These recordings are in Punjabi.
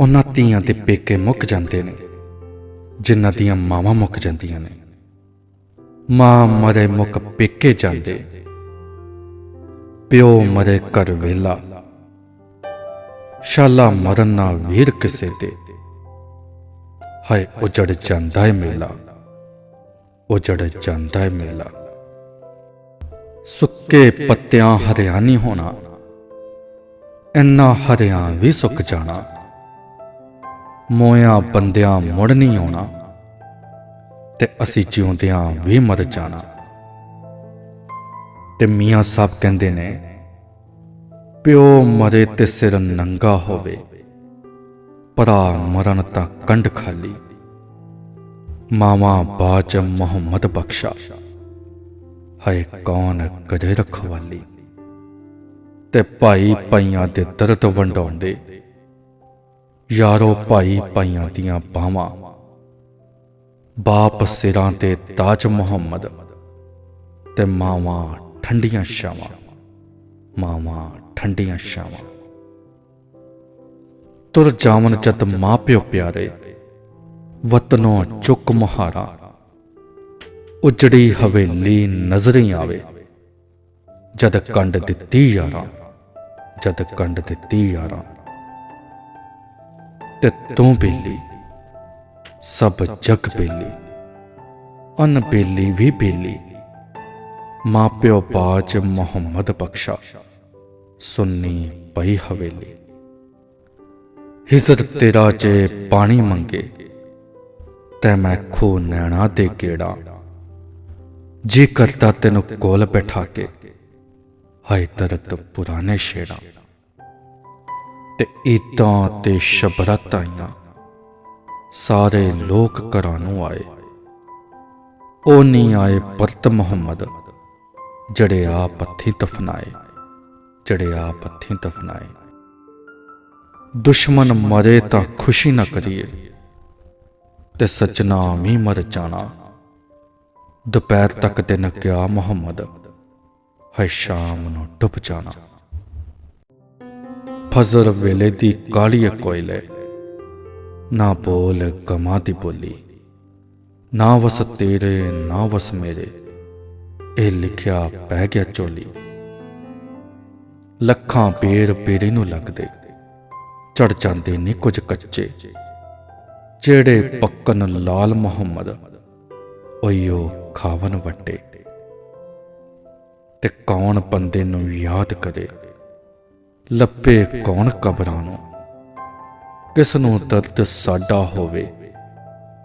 ਉਹਨਾਂ ਧੀਆਂ ਦੇ ਪੇਕੇ ਮੁੱਕ ਜਾਂਦੇ ਨੇ, ਜਿਨ੍ਹਾਂ ਦੀਆਂ ਮਾਵਾਂ ਮੁੱਕ ਜਾਂਦੀਆਂ ਨੇ। ਮਾਂ ਮਰੇ ਮੁੱਕ ਪੇਕੇ ਜਾਂਦੇ। ਪਿਓ ਮਰੇ ਘਰ ਵੇਲਾ ਸ਼ਾਲਾ ਮਰਨ ਨਾ ਵੀਰ ਕਿਸੇ ਤੇ। ਹਾਏ, ਉਜੜ ਜਾਂਦਾ ਏ ਮੇਲਾ। ਉਜੜ ਜਾਂਦਾ ਏ ਮੇਲਾ। ਸੁੱਕੇ ਪੱਤਿਆਂ ਹਰਿਆ ਨਹੀਂ ਹੋਣਾ। ਇੰਨਾ ਹਰਿਆ ਵੀ ਸੁੱਕ ਜਾਣਾ। ਮੋਇਆ ਬੰਦਿਆਂ ਮੁੜ ਨਹੀਂ ਆਉਣਾ, ਤੇ ਅਸੀਂ ਜਿਉਂਦਿਆਂ ਵੀ ਮਰ ਜਾਣਾ। ਤੇ ਮੀਆਂ ਸਾਹਿਬ ਕਹਿੰਦੇ ਨੇ, ਪਿਓ ਮਰੇ ਤੇ ਸਿਰ ਨੰਗਾ ਹੋਵੇ, ਭਰਾ ਮਰਨ ਤਾਂ ਕੰਡ ਖਾਲੀ। ਮਾਵਾ ਬਾਚ ਮੁਹੰਮਦ ਬਖਸ਼ਾ, ਹਏ ਕੌਣ ਕਦੇ ਰਖਵਾਲੀ। ਤੇ ਭਾਈ ਪਾਈਆਂ ਦੇ ਦਰਦ ਵੰਡਾਉਂਦੇ ਯਾਰੋ ਭਾਈ ਭਾਈਆਂ ਦੀਆਂ ਬਾਹਾਂ। ਬਾਪ ਸਿਰਾਂ ਤੇ ਤਾਜ ਮੁਹੰਮਦ ਤੇ ਮਾਵਾਂ ਠੰਡੀਆਂ ਛਾਵਾਂ। ਮਾਵਾਂ ਠੰਡੀਆਂ ਛਾਵਾਂ। ਤੁਰ ਜਾਵਨ ਜਦ ਮਾਪਿਓ ਪਿਆਰੇ, ਵਤਨੋਂ ਚੁੱਕ ਮੁਹਾਰਾ। ਉਜੜੀ ਹਵੇਲੀ ਨਜ਼ਰੀ ਆਵੇ, ਜਦ ਕੰਡ ਦਿੱਤੀ ਯਾਰਾਂ, ਜਦ ਕੰਡ ਦਿੱਤੀ ਯਾਰਾਂ। ਤੇ ਤੂੰ ਬੇਲੀ, ਸਭ ਜਗ ਬੇਲੀ, ਅਨ ਬੇਲੀ ਵੀ ਬੇਲੀ। ਮਾਪਿਓ ਬਾਜ ਮੁਹੰਮਦ ਬਖਸ਼ਾ, ਸੁੰਨੀ ਪਈ ਹਵੇਲੀ। ਹਿਜ਼ਰ ਤੇਰਾ ਜੇ ਪਾਣੀ ਮੰਗੇ, ਤੈ ਮੈਂ ਖੋ ਨੈਣਾ ਦੇ ਗੇੜਾ। ਜੀ ਕਰਤਾ ਤੈਨੂੰ ਕੋਲ ਬਿਠਾ ਕੇ, ਹਾਏ ਤਰਤ ਪੁਰਾਣੇ ਛੇੜਾ। ਤੇ ਈਦਾਂ ਤੇ ਸ਼ਬਰਤ ਆਈਆਂ। ਸਾਰੇ ਲੋਕ ਘਰਾਂ ਨੂੰ ਆਏ। ਉਹ ਨਹੀਂ ਆਏ ਪਰਤ ਮੁਹੰਮਦ ਜੜੇ ਆ ਪੱਥੀ ਤਫਨਾਏ ਜੜੇ ਆ ਪੱਥੀ ਤਫਨਾਏ। ਦੁਸ਼ਮਣ ਮਰੇ ਤਾਂ ਖੁਸ਼ੀ ਨਾ ਕਰੀਏ, ਤੇ ਸੱਜਣਾ ਵੀ ਮਰ ਜਾਣਾ। ਦੁਪਹਿਰ ਤੱਕ ਤੇ ਨਕਿਆ ਮੁਹੰਮਦ ਹੈ ਸ਼ਾਮ ਨੂੰ ਡੁੱਬ ਜਾਣਾ। ਫਜ਼ਰ ਵੇਲੇ ਦੀ ਕਾਲੀ ਕੋਇਲੇ। ਨਾ ਬੋਲ ਗਮਾ ਨਾ ਵਸ ਤੇਰੇ, ਨਾ ਵਸ ਮੇਰੇ, ਇਹ ਲਿਖਿਆ ਪੈ ਗਿਆ ਚੋਲੀ। ਲੱਖਾਂ ਪੇਰ ਪੇਰੇ ਨੂੰ ਲੱਗਦੇ, ਚੜ ਜਾਂਦੇ ਨੇ ਕੁਝ ਕੱਚੇ। ਜਿਹੜੇ ਪੱਕਨ ਲਾਲ ਮੁਹੰਮਦ ਓਯੋ ਖਾਵਨ ਵੱਟੇ। ਤੇ ਕੌਣ ਬੰਦੇ ਨੂੰ ਯਾਦ ਕਰੇ? ਲੱਪੇ ਕੌਣ ਕਬਰਾਂ ਨੂੰ? ਕਿਸ ਨੂੰ ਦਰਦ ਸਾਡਾ ਹੋਵੇ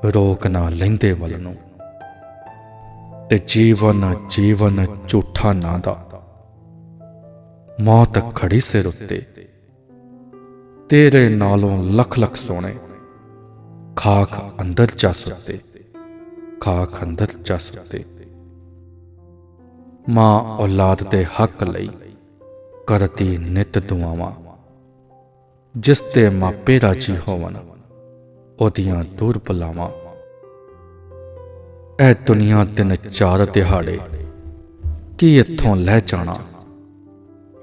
ਰੋਕ ਨਾ ਲੈਂਦੇ ਵੱਲ ਨੂੰ। ਤੇ ਜੀਵਨ ਜੀਵਨ ਝੂਠਾ ਨਾ ਦਾ। ਮੌਤ ਖੜੀ ਸਿਰ ਉੱਤੇ। ਤੇਰੇ ਨਾਲੋਂ ਲੱਖ ਲੱਖ ਸੋਹਣੇ। ਖਾਕ ਅੰਦਰ ਜਾ ਸੁੱਤੇ। ਖਾਕ ਅੰਦਰ ਜਾ ਸੁੱਤੇ। ਮਾਂ ਔਲਾਦ ਦੇ ਹੱਕ ਲਈ ਕਰਦੀ ਨਿਤ ਦੁਆਵਾਂ। ਜਿਸ ਤੇ ਮਾਪੇ ਰਾਜੀ ਹੋਵਨ ਉਹਦੀਆਂ ਦੂਰ ਬੁਲਾਵਾਂ ਇਹ ਦੁਨੀਆ ਦਿਨ ਚਾਰ ਦਿਹਾੜੇ ਕੀ ਇੱਥੋਂ ਲੈ ਜਾਣਾ?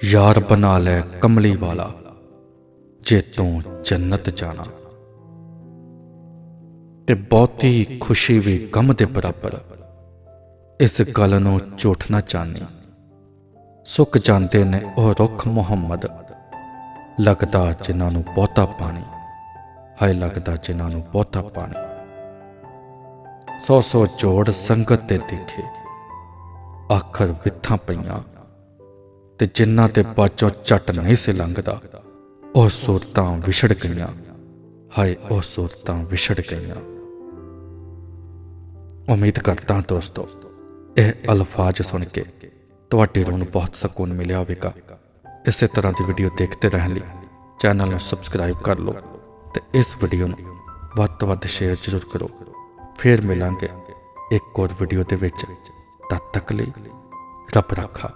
ਯਾਰ ਬਣਾ ਲੈ ਕਮਲੀ ਵਾਲਾ, ਜੇ ਤੂੰ ਜੰਨਤ ਜਾਣਾ। ਤੇ ਬਹੁਤੀ ਖੁਸ਼ੀ ਵੀ ਗਮ ਦੇ ਬਰਾਬਰ, ਇਸ ਗੱਲ ਨੂੰ ਝੂਠ ਨਾ ਚਾਹਨੀ ਸੁੱਕ ਜਾਂਦੇ ਨੇ ਉਹ ਰੁੱਖ ਮੁਹੰਮਦ। ਲੱਗਦਾ ਜਿਨ੍ਹਾਂ ਨੂੰ ਬਹੁਤਾ ਪਾਣੀ, ਹਾਏ ਲੱਗਦਾ ਜਿਨ੍ਹਾਂ ਨੂੰ ਬਹੁਤਾ ਪਾਣੀ। ਸੌ ਸੌ ਜੋੜ ਸੰਗਤ ਤੇ ਦੇਖੇ, ਆਖਰ ਵਿਥਾਂ ਪਈਆਂ, ਤੇ ਜਿਨ੍ਹਾਂ ਤੇ ਬਾਚੋਂ ਚੱਟ ਨਹੀਂ ਸੀ ਲੰਘਦਾ, ਉਹ ਸੂਰਤਾਂ ਵਿਛੜ ਗਈਆਂ, ਹਾਏ ਉਹ ਸੂਰਤਾਂ ਵਿਛੜ ਗਈਆਂ। ਉਮੀਦ ਕਰਦਾ ਦੋਸਤੋ, ਇਹ ਅਲਫਾਜ਼ ਸੁਣ ਕੇ ਤੁਹਾਡੇ ਰੂਹ ਨੂੰ ਬਹੁਤ ਸਕੂਨ ਮਿਲਿਆ ਹੋਵੇਗਾ। ਇਸੇ ਤਰ੍ਹਾਂ ਦੀ ਵੀਡੀਓ ਦੇਖਦੇ ਰਹਿਣ ਲਈ ਚੈਨਲ ਨੂੰ ਸਬਸਕ੍ਰਾਈਬ ਕਰ ਲਓ ਤੇ ਇਸ ਵੀਡੀਓ ਨੂੰ ਵੱਧ ਤੋਂ ਵੱਧ ਸ਼ੇਅਰ ਜ਼ਰੂਰ ਕਰੋ। ਫਿਰ ਮਿਲਾਂਗੇ ਇੱਕ ਹੋਰ ਵੀਡੀਓ ਦੇ ਵਿੱਚ। ਤਦ ਤੱਕ ਲਈ ਰੱਬ ਰੱਖਾ।